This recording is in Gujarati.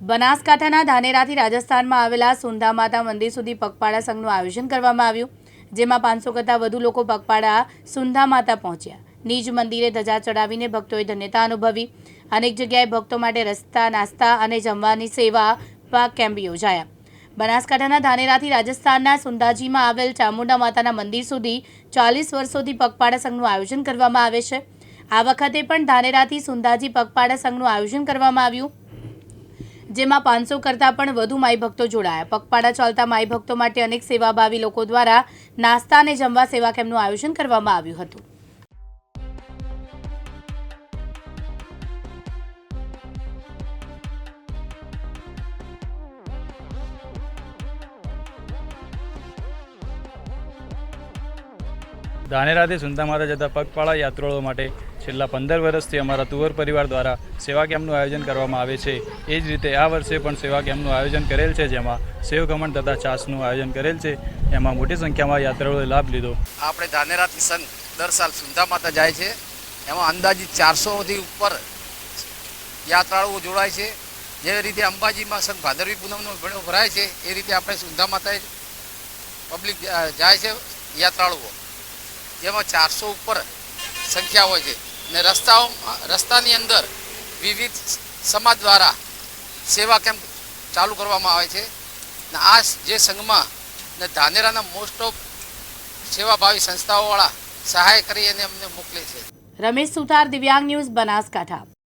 બનાસકાંઠાના ધાનેરાથી રાજસ્થાનમાં આવેલા સુંધા માતા મંદિર સુધી પગપાળા સંઘનું આયોજન કરવામાં આવ્યું. જેમાં પાંચસો કરતાં વધુ લોકો પગપાળા સુંધા માતા પહોંચ્યા. નિજ મંદિરે ધજા ચડાવીને ભક્તોએ ધન્યતા અનુભવી. અનેક જગ્યાએ ભક્તો માટે રસ્તા, નાસ્તા અને જમવાની સેવા પાક કેમ્પ યોજાયા. બનાસકાંઠાના ધાનેરાથી રાજસ્થાનના સુંધાજીમાં આવેલ ચામુંડા માતાના મંદિર સુધી ચાલીસ વર્ષોથી પગપાળા સંઘનું આયોજન કરવામાં આવે છે. આ વખતે પણ ધાનેરાથી સુંધાજી પગપાળા સંઘનું આયોજન કરવામાં આવ્યું. જેમાં પાંચસો કરતાં પણ વધુ માઈ ભક્તો જોડાયા. પગપાળા ચાલતા માઈ ભક્તો માટે અનેક સેવાભાવી લોકો દ્વારા નાસ્તા અને જમવા સેવા કેમ્પનું આયોજન કરવામાં આવ્યું હતું. ધાનેરાથી સુંદામાતા જતા પગપાળા યાત્રાળુઓ માટે છેલ્લા પંદર વર્ષથી અમારા તુવર પરિવાર દ્વારા સેવા કેમ્પનું આયોજન કરવામાં આવે છે. એ જ રીતે આ વર્ષે પણ સેવા કેમ્પનું આયોજન કરેલ છે, જેમાં સેવ ખમણ તથા છાસનું આયોજન કરેલ છે. એમાં મોટી સંખ્યામાં યાત્રાળુઓએ લાભ લીધો. આપણે ધાનેરાથી સન દર સાલ સુંધા માતા જાય છે. એમાં અંદાજિત ચારસોથી ઉપર યાત્રાળુઓ જોડાય છે. જે રીતે અંબાજીમાં સંત ભાદરવી પૂનમનો ભણ્યો ભરાય છે, એ રીતે આપણે સુંધા માતાએ પબ્લિક જાય છે યાત્રાળુઓ. જેમાં ચારસો ઉપર સંખ્યા હોય છે. ને રસ્તાઓ, રસ્તાની અંદર વિવિધ સમાજ દ્વારા સેવા કેમ્પ ચાલુ કરવામાં આવે છે. ને આ જે સંઘમાં ને ધાનેરાના મોસ્ટ ઓફ સેવાભાવી સંસ્થાઓવાળા સહાય કરી અને અમને મોકલે છે. રમેશ સુથાર, દિવ્યાંગ ન્યૂઝ બનાસકાંઠા.